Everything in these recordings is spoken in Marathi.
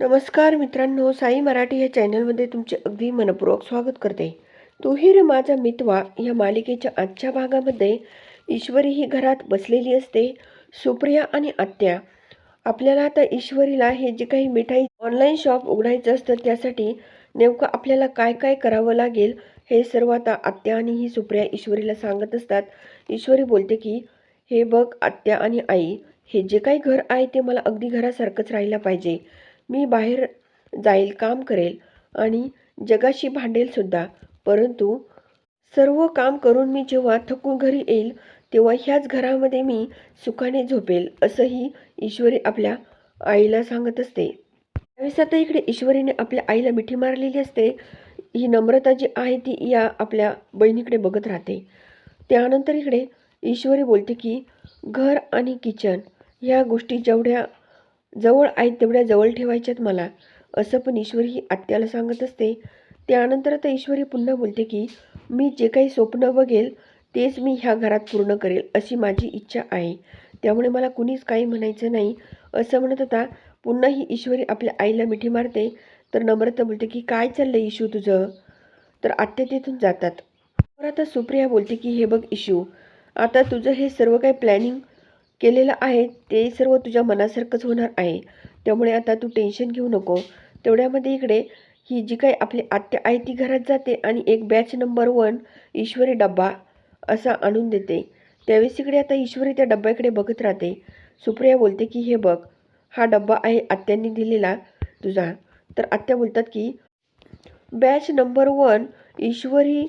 नमस्कार मित्रांनो साई मराठी या चॅनलमध्ये तुमचे अगदी मनपूर्वक स्वागत करते. तू रे माझा मितवा या मालिकेच्या आजच्या भागामध्ये ईश्वरी ही घरात बसलेली असते सुप्रिया आणि आत्या. आपल्याला आता ईश्वरीला हे जे काही मिठाई ऑनलाईन शॉप उघडायचं असतं त्यासाठी नेमकं आपल्याला काय काय करावं लागेल हे सर्व आता आत्या आणि ही सुप्रिया ईश्वरीला सांगत असतात. ईश्वरी बोलते की हे बघ आत्या आणि आई हे जे काही घर आहे ते मला अगदी घरासारखंच राहायला पाहिजे. मी बाहेर जाईल काम करेल आणि जगाशी भांडेलसुद्धा परंतु सर्व काम करून मी जेव्हा थकून घरी येईल तेव्हा ह्याच घरामध्ये मी सुखाने झोपेल असंही ईश्वरी आपल्या आईला सांगत असते. त्यावेळेस आता इकडे ईश्वरीने आपल्या आईला मिठी मारलेली असते. ही नम्रता जी आहे ती या आपल्या बहिणीकडे बघत राहते. त्यानंतर इकडे ईश्वरी बोलते की घर आणि किचन ह्या गोष्टी जेवढ्या जवळ आहेत तेवढ्या जवळ ठेवायच्यात मला. असं पण ईश्वरी ही आत्याला सांगत असते. त्यानंतर आता ईश्वरी पुन्हा बोलते की मी जे काही स्वप्न बघेल तेच मी ह्या घरात पूर्ण करेल अशी माझी इच्छा आहे. त्यामुळे मला कुणीच काही म्हणायचं नाही. असं म्हणत होता पुन्हा ही ईश्वरी आपल्या आईला मिठी मारते. तर नम्रता बोलते की काय चाललंय इशू तुझं? तर आत्या तिथून जातात. तर आता सुप्रिया बोलते की हे बघ इशू आता तुझं हे सर्व काही प्लॅनिंग केलेलं आहे ते सर्व तुझ्या मनासारखंच होणार आहे. त्यामुळे आता तू टेन्शन घेऊ नको. तेवढ्यामध्ये इकडे ही जी काही आपली आत्या आहे ती घरात जाते आणि एक बॅच नंबर वन ईश्वरी डब्बा असा आणून देते. त्यावेळेस इकडे आता ईश्वरी त्या डब्याकडे बघत राहते. सुप्रिया बोलते की हे बघ हा डब्बा आहे आत्यांनी दिलेला तुझा. तर आत्या बोलतात की batch number one Ishwari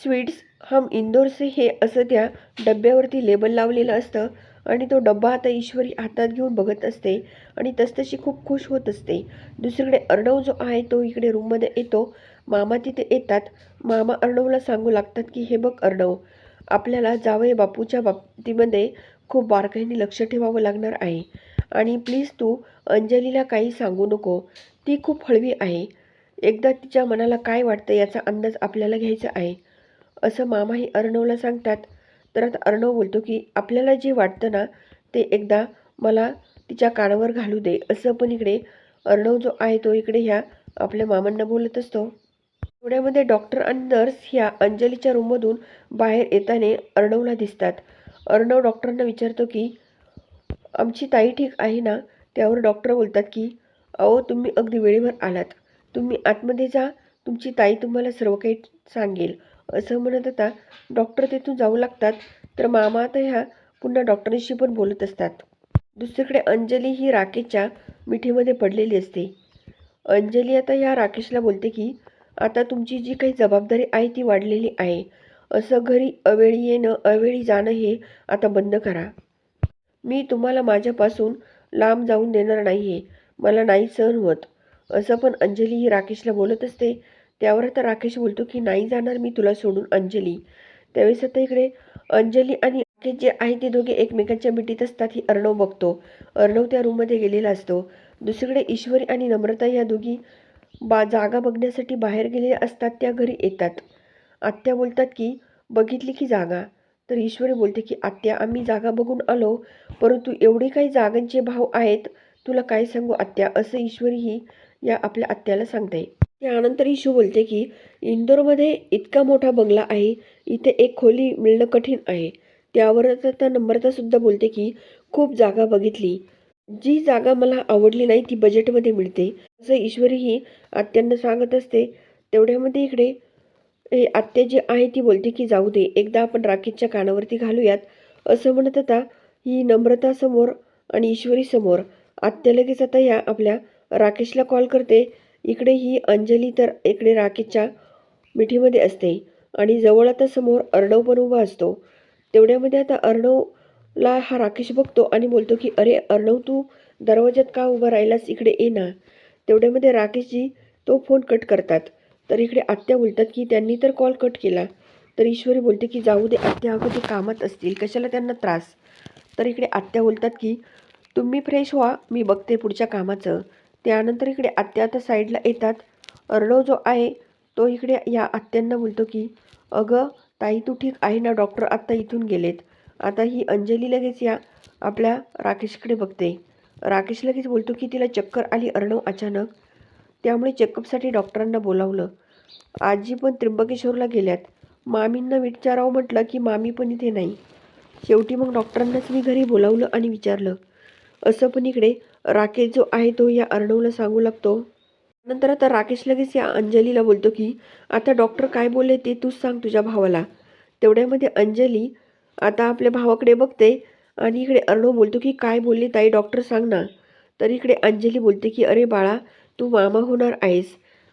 sweets हम इंदोरसे हे असं त्या डब्यावरती लेबल लावलेलं असतं. आणि तो डब्बा आता ईश्वरी हातात घेऊन बघत असते आणि तसतशी खूप खुश होत असते. दुसरीकडे अर्णव जो आहे तो इकडे रूममध्ये येतो. मामा तिथे येतात. मामा अर्णवला सांगू लागतात की हे बघ अर्णव आपल्याला जावई बापूच्या बाबतीमध्ये खूप बारकाईने लक्ष ठेवावं लागणार आहे. आणि प्लीज तू अंजलीला काही सांगू नको. ती खूप हळवी आहे. एकदा तिच्या मनाला काय वाटतं याचा अंदाज आपल्याला घ्यायचा आहे. असं मामाही अर्णवला सांगतात. तर आता अर्णव बोलतो की आपल्याला जे वाटतं ना ते एकदा मला तिच्या कानावर घालू दे. असं पण इकडे अर्णव जो आहे तो इकडे ह्या आपल्या मामांना बोलत असतो. थोड्यामध्ये डॉक्टर आणि नर्स ह्या अंजलीच्या रूममधून बाहेर येताना अर्णवला दिसतात. अर्णव डॉक्टरांना विचारतो की आमची ताई ठीक आहे ना? त्यावर डॉक्टर बोलतात की अहो तुम्ही अगदी वेळेवर आलात. तुम्ही आतमध्ये जा. तुमची ताई तुम्हाला सर्व काही सांगेल. असं म्हणत होता डॉक्टर तिथून जाऊ लागतात तर मामा आता ह्या पुन्हा डॉक्टरांशी पण बोलत असतात. दुसरीकडे अंजली ही राकेशच्या मिठीमध्ये पडलेली असते. अंजली आता ह्या राकेशला बोलते की आता तुमची जी काही जबाबदारी आहे ती वाढलेली आहे. असं घरी अवेळी येणं अवेळी जाणं हे आता बंद करा. मी तुम्हाला माझ्यापासून लांब जाऊन देणार नाही आहे मला नाही सहन होत. असं पण अंजली ही राकेशला बोलत असते. त्यावर आता राकेश बोलतो की नाही जाणार मी तुला सोडून अंजली. त्यावेळेस आता इकडे अंजली आणि राकेश जे आहे ते दोघे एकमेकांच्या मिठीत असतात ही अर्णव बघतो. अर्णव त्या रूममध्ये गेलेला असतो. दुसरीकडे ईश्वरी आणि नम्रता या दोघी बा जागा बघण्यासाठी बाहेर गेलेल्या असतात त्या घरी येतात. आत्या बोलतात की बघितली की जागा. तर ईश्वरी बोलते की आत्या आम्ही जागा बघून आलो परंतु एवढे काही जागांचे भाव आहेत तुला काय सांगू आत्या? असं ईश्वरी ही या आपल्या आत्याला सांगते त्यानंतर इशू बोलते की इंदोरमध्ये इतका मोठा बंगला आहे इथे एक खोली मिळणं कठीण आहे. त्यावर आता नम्रतासुद्धा बोलते की खूप जागा बघितली. जी जागा मला आवडली नाही ती बजेटमध्ये मिळते. असं ईश्वरी ही आत्यांना सांगत असते. तेवढ्यामध्ये इकडे हे आत्या जी आहे ती बोलते की जाऊ दे एकदा आपण राकेशच्या कानावरती घालूयात. असं म्हणत होता ही नम्रतासमोर आणि ईश्वरीसमोर आत्या लगेच आता या आपल्या राकेशला कॉल करते. इकडे ही अंजली तर इकडे राकेशच्या मिठीमध्ये असते. आणि जवळ आता समोर अर्णव पण उभा असतो. तेवढ्यामध्ये आता अर्णवला हा राकेश बघतो आणि बोलतो की अरे अर्णव तू दरवाज्यात का उभा राहिलास? इकडे ये ना. तेवढ्यामध्ये राकेशजी तो फोन कट करतात. तर इकडे आत्या बोलतात की त्यांनी तर कॉल कट केला. तर ईश्वरी बोलते की जाऊ दे आत्या अगोदर कामात असतील. कशाला त्यांना त्रास? तर इकडे आत्या बोलतात की तुम्ही फ्रेश व्हा मी बघते पुढच्या कामाचं. त्यानंतर इकडे आत्या आता साईडला येतात. अर्णव जो आहे तो इकडे या आत्यांना बोलतो की अगं ताई तू ठीक आहे ना? डॉक्टर आत्ता इथून गेलेत. आता ही अंजली लगेच या आपल्या राकेशकडे बघते. राकेश लगेच बोलतो की तिला चक्कर आली अर्णव अचानक. त्यामुळे चेकअपसाठी डॉक्टरांना बोलावलं. आजी पण त्र्यंबकेश्वरला गेल्यात. मामींना विचारावं म्हटलं की मामी पण इथे नाही. शेवटी मग डॉक्टरांनाच मी घरी बोलावलं आणि विचारलं असं पण इकडे राकेश जो आहे तो या अर्णवला सांगू लागतो. नंतर आता राकेश लगेच या अंजलीला बोलतो की आता डॉक्टर काय बोलले ते तूच सांग तुझ्या भावाला. तेवढ्यामध्ये अंजली आता आपल्या भावाकडे बघते आणि इकडे अर्णव बोलतो की काय बोलले ताई? डॉक्टर सांग ना. तर इकडे अंजली बोलते की अरे बाळा तू मामा होणार आहेस.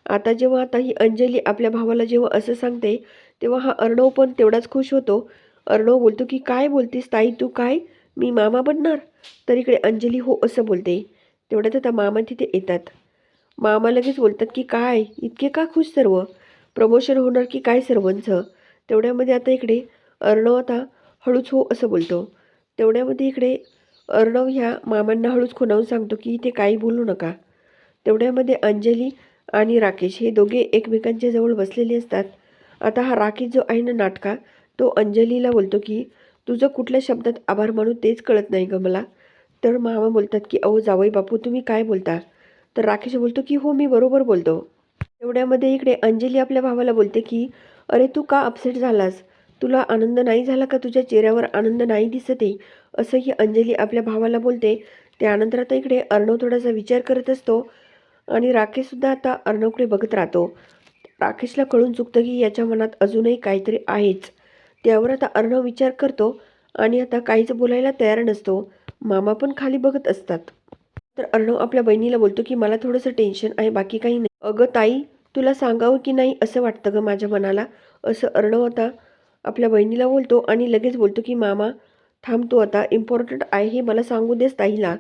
आता जेव्हा आता ही अंजली आपल्या भावाला जेव्हा असं सांगते तेव्हा हा अर्णव पण तेवढाच खुश होतो. अर्णव बोलतो की काय बोलतेस ताई? तू काय मी मामा बनणार? तर इकडे अंजली हो असं बोलते. तेवढ्यात आता मामा तिथे येतात. मामा लगेच बोलतात की काय? इतके का खुश सर्व? प्रमोशन होणार की काय सर्वांचं? तेवढ्यामध्ये आता इकडे अर्णव आता हळूच हो असं बोलतो. तेवढ्यामध्ये इकडे अर्णव ह्या मामांना हळूच खुणावून सांगतो की इथे काही बोलू नका. तेवढ्यामध्ये अंजली आणि राकेश हे दोघे एकमेकांच्या जवळ बसलेले असतात. आता हा राकेश जो आहे ना नाटका तो अंजलीला बोलतो की तुझं कुठल्या शब्दात आभार मानू तेच कळत नाही गं मला. तर मामा बोलतात की अहो जावई बापू तुम्ही काय बोलता? तर राकेश बोलतो की हो मी बरोबर बोलतो. एवढ्यामध्ये इकडे अंजली आपल्या भावाला बोलते की अरे तू का अपसेट झालास? तुला आनंद नाही झाला का तुझ्या चेहऱ्यावर? आनंद नाही दिसत आहे असंही अंजली आपल्या भावाला बोलते. त्यानंतर आता इकडे अर्णव थोडासा विचार करत असतो आणि राकेशसुद्धा आता अर्णवकडे बघत राहतो. राकेशला कळून चुकतं की याच्या मनात अजूनही काहीतरी आहेच. त्यावर आता अर्णव विचार करतो आणि आता काहीच बोलायला तयार नसतो. मामा पण खाली बघत असतात. तर अर्णव आपल्या बहिणीला बोलतो की मला थोडंसं टेन्शन आहे बाकी काही नाही. अगं ताई तुला सांगावं की नाही असं वाटतं गं माझ्या मनाला? असं अर्णव आता आपल्या बहिणीला बोलतो आणि लगेच बोलतो की मामा थांबतो आता इम्पॉर्टंट आहे हे मला सांगू देस ताईला.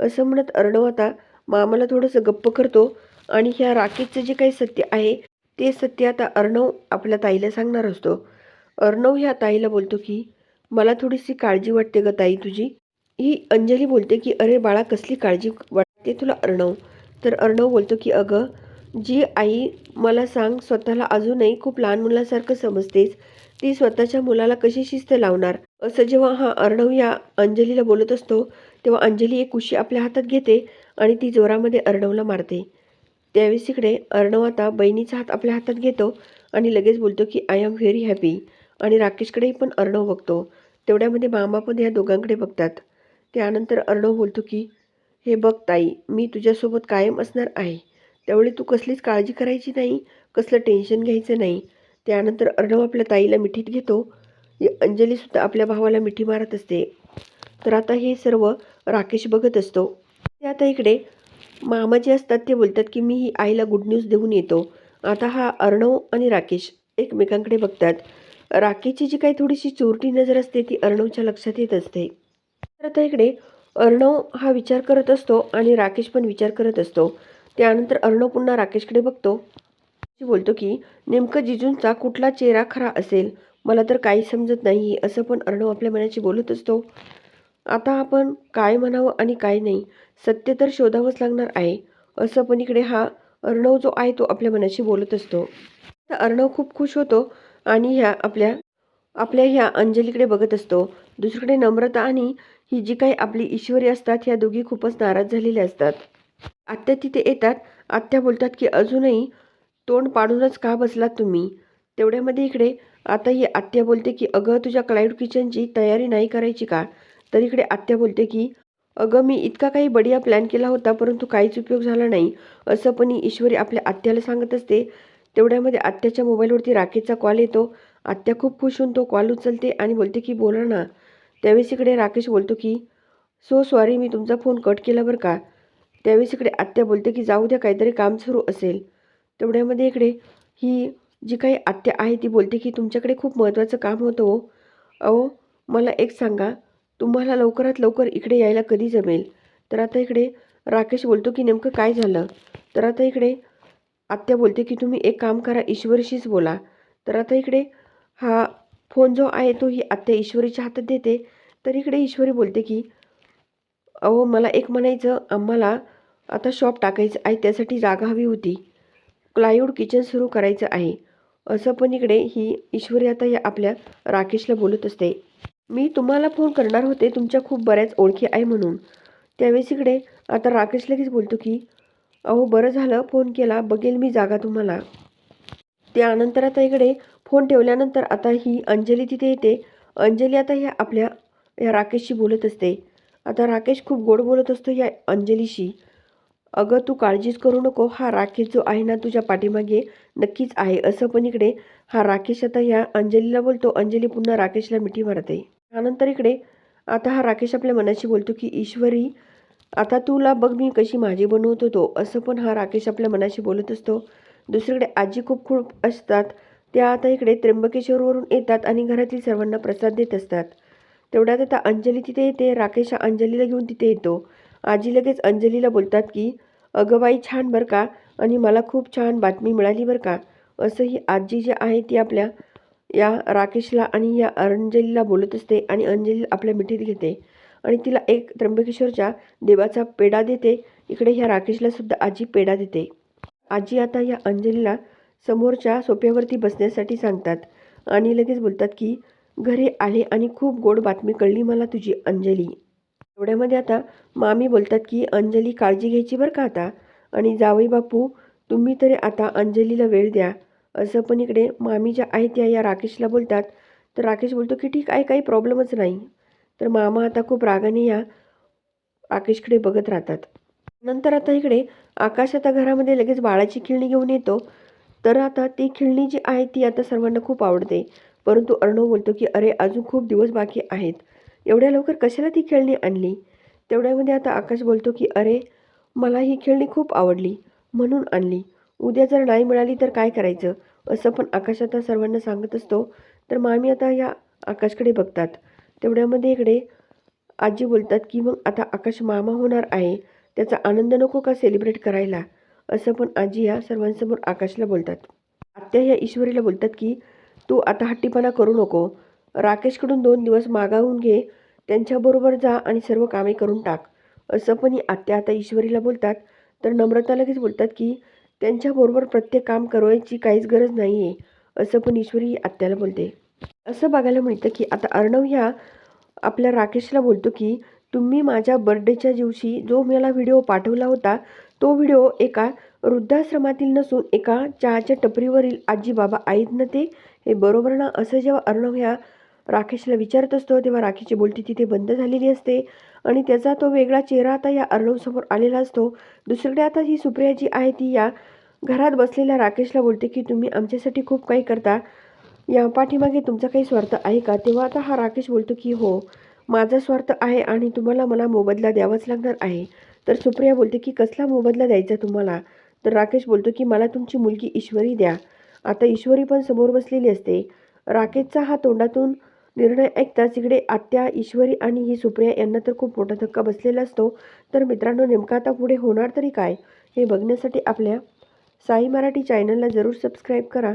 असं म्हणत अर्णव आता मामाला थोडंसं गप्प करतो आणि ह्या राकेशचं जे काही सत्य आहे ते सत्य आता अर्णव आपल्या ताईला सांगणार असतो. अर्णव ह्या ताईला बोलतो की मला थोडीशी काळजी वाटते ग ताई तुझी. ही अंजली बोलते की अरे बाळा कसली काळजी वाटते तुला अर्णव? तर अर्णव बोलतो की अगं जी आई मला सांग स्वतःला अजूनही खूप लहान मुलासारखं समजतेस ती स्वतःच्या मुलाला कशी शिस्त लावणार? असं जेव्हा हा अर्णव या अंजलीला बोलत असतो तेव्हा अंजली एक कुशी आपल्या हातात घेते आणि ती जोरामध्ये अर्णवला मारते. त्यावेळेस इकडे अर्णव आता बहिणीचा हात आपल्या हातात घेतो आणि लगेच बोलतो की आय एम व्हेरी हॅपी. आणि राकेशकडेही पण अर्णव बघतो. तेवढ्यामध्ये मामा पण ह्या दोघांकडे बघतात. त्यानंतर अर्णव बोलतो की हे बघ ताई मी तुझ्यासोबत कायम असणार आहे. त्यावेळी तू कसलीच काळजी करायची नाही कसलं टेन्शन घ्यायचं नाही. त्यानंतर अर्णव आपल्या ताईला मिठीत घेतो. ही अंजलीसुद्धा आपल्या भावाला मिठी मारत असते. तर आता हे सर्व राकेश बघत असतो. ते आता इकडे मामा जे असतात ते बोलतात की मी ही आईला गुड न्यूज देऊन येतो. आता हा अर्णव आणि राकेश एकमेकांकडे बघतात. राखीची जी काही थोडीशी चोरटी नजर असते ती अर्णवच्या लक्षात येत असते. तर आता इकडे अर्णव हा विचार करत असतो आणि राकेश पण विचार करत असतो. त्यानंतर अर्णव पुन्हा राकेशकडे बघतो. बोलतो की नेमकं जिजूंचा कुठला चेहरा खरा असेल? मला तर काही समजत नाही असं पण अर्णव आपल्या मनाशी बोलत असतो. आता आपण काय म्हणावं आणि काय नाही सत्य तर शोधावंच लागणार आहे असं पण इकडे हा अर्णव जो आहे तो आपल्या मनाशी बोलत असतो. तर अर्णव खूप खुश होतो. आणि ह्या आपल्या आपल्या ह्या अंजलीकडे बघत असतो. दुसरीकडे नम्रता आणि ही जी काही आपली ईश्वरी असतात ह्या दोघी खूपच नाराज झालेल्या असतात. आत्या तिथे येतात. आत्या बोलतात की अजूनही तोंड पाडूनच का बसलात तुम्ही? तेवढ्यामध्ये इकडे आता ही आत्या बोलते की अगं तुझ्या क्लाईड किचनची तयारी नाही करायची का? तर इकडे आत्या बोलते की अगं मी इतका काही बढिया प्लॅन केला होता परंतु काहीच उपयोग झाला नाही. असं पण ईश्वरी आपल्या आत्याला सांगत असते. तेवढ्यामध्ये आत्याच्या मोबाईलवरती राकेशचा कॉल येतो. आत्या खूप खुश होऊन तो कॉल उचलते आणि बोलते की बोला ना. त्यावेळेस इकडे राकेश बोलतो की सो सॉरी मी तुमचा फोन कट केला बरं का. त्यावेळेस इकडे आत्या बोलते की जाऊ द्या काहीतरी काम सुरू असेल. तेवढ्यामध्ये इकडे ही जी काही आत्या आहे ती बोलते की तुमच्याकडे खूप महत्त्वाचं काम होतं हो. अहो मला एक सांगा. तुम्हाला लवकरात लवकर इकडे यायला कधी जमेल? तर आता इकडे राकेश बोलतो की नेमकं काय झालं? तर आता इकडे आत्या बोलते की तुम्ही एक काम करा ईश्वरीशीच बोला. तर आता इकडे हा फोन जो आहे तो ही आत्या ईश्वरीच्या हातात देते. तर इकडे ईश्वरी बोलते की अहो मला एक म्हणायचं आम्हाला आता शॉप टाकायचं आहे त्यासाठी जागा हवी होती. क्लायवूड किचन सुरू करायचं आहे. असं पण इकडे ही ईश्वरी आता या आपल्या राकेशला बोलत असते. मी तुम्हाला फोन करणार होते तुमच्या खूप बऱ्याच ओळखी आहे म्हणून. त्यावेळेस इकडे आता राकेश लगेच बोलतो की अहो बरं झालं. फोन केला. बघेल मी जागा तुम्हाला. त्यानंतर आता इकडे फोन ठेवल्यानंतर आता ही अंजली तिथे येते. अंजली आता ह्या आपल्या या राकेशशी बोलत असते. आता राकेश खूप गोड बोलत असतो या अंजलीशी. अगं तू काळजीच करू नको. हा राकेश जो आहे ना तुझ्या पाठीमागे नक्कीच आहे. असं पण इकडे हा राकेश आता ह्या अंजलीला बोलतो. अंजली पुन्हा राकेशला मिठी मारते. त्यानंतर इकडे आता हा राकेश आपल्या मनाशी बोलतो की ईश्वरी आता तुला बघ मी कशी माझी बनवत होतो असं पण हा राकेश आपल्या मनाशी बोलत असतो. दुसरीकडे आजी खूप खूप असतात त्या आता इकडे त्र्यंबकेश्वरवरून येतात आणि घरातील सर्वांना प्रसाद देत असतात. तेवढ्यात आता अंजली तिथे येते राकेश हा अंजलीला घेऊन तिथे येतो. आजी लगेच अंजलीला बोलतात की अगं बाई छान बरं का आणि मला खूप छान बातमी मिळाली बरं का. असं ही आजी जी आहे ती आपल्या या राकेशला आणि या अंजलीला बोलत असते आणि अंजली आपल्या मिठीत घेते. आणि तिला एक त्र्यंबकेश्वरच्या देवाचा पेढा देते इकडे ह्या राकेशला सुद्धा आजी पेढा देते. आजी आता या अंजलीला समोरच्या सोप्यावरती बसण्यासाठी सांगतात आणि लगेच बोलतात की घरी आले आणि खूप गोड बातमी कळली मला तुझी अंजली. एवढ्यामध्ये आता मामी बोलतात की अंजली काळजी घ्यायची बरं का आता? आणि जावई बापू तुम्ही तरी आता अंजलीला वेळ द्या. असं पण इकडे मामी ज्या आहेत त्या या राकेशला बोलतात. तर राकेश बोलतो की ठीक आहे काही प्रॉब्लेमच नाही. तर मामा आता खूप रागाने या आकाशकडे बघत राहतात. नंतर आता इकडे आकाश आता घरामध्ये लगेच बाळाची खेळणी घेऊन येतो. तर आता ती खेळणी जी आहे ती आता सर्वांना खूप आवडते. परंतु अर्णव बोलतो की अरे अजून खूप दिवस बाकी आहेत. एवढ्या लवकर कशाला ती खेळणी आणली? तेवढ्यामध्ये आता आकाश बोलतो की अरे मला ही खेळणी खूप आवडली. म्हणून आणली. उद्या जर नाही मिळाली तर काय करायचं? असं पण आकाश आता सर्वांना सांगत असतो. तर मामी आता या आकाशकडे बघतात. तेवढ्यामध्ये इकडे आजी बोलतात की मग आता आकाश मामा होणार आहे. त्याचा आनंद नको का सेलिब्रेट करायला? असं पण आजी या सर्वांसमोर आकाशला बोलतात. आत्या या ईश्वरीला बोलतात की तू आता हट्टीपणा करू नको. राकेशकडून दोन दिवस मागावून घे. त्यांच्याबरोबर जा आणि सर्व कामे करून टाक. असं पण ही आत्या आता ईश्वरीला बोलतात. तर नम्रता लगेच बोलतात की त्यांच्याबरोबर प्रत्येक काम करायची काहीच गरज नाही आहे असं पण ईश्वरी ही आत्याला बोलते. असं बघायला मिळतं की आता अर्णव ह्या आपल्या राकेशला बोलतो की तुम्ही माझ्या बर्थडेच्या दिवशी जो मला व्हिडिओ पाठवला होता तो व्हिडिओ एका वृद्धाश्रमातील नसून एका चहाच्या टपरीवरील आजी बाबा आहेत ना ते? हे बरोबर ना? असं जेव्हा अर्णव ह्या राकेशला विचारत असतो तेव्हा राकेशची बोलती तिथे बंद झालेली असते आणि त्याचा तो वेगळा चेहरा आता या अर्णवसमोर आलेला असतो. दुसरीकडे आता ही सुप्रिया जी आहे ती या घरात बसलेल्या राकेशला बोलते की तुम्ही आमच्यासाठी खूप काही करता. या पाठीमागे तुमचा काही स्वार्थ आहे का? तेव्हा आता हा राकेश बोलतो की हो माझा स्वार्थ आहे आणि तुम्हाला मला मोबदला द्यावाच लागणार आहे. तर सुप्रिया बोलते की कसला मोबदला द्यायचा तुम्हाला? तर राकेश बोलतो की मला तुमची मुलगी ईश्वरी द्या. आता ईश्वरी पण समोर बसलेली असते. राकेशचा हा तोंडातून निर्णय ऐकताच इकडे आत्या ईश्वरी आणि ही सुप्रिया यांना तर खूप मोठा धक्का बसलेला असतो. तर मित्रांनो नेमका आता पुढे होणार तरी काय? हे बघण्यासाठी आपल्या साई मराठी चॅनलला जरूर सबस्क्राईब करा.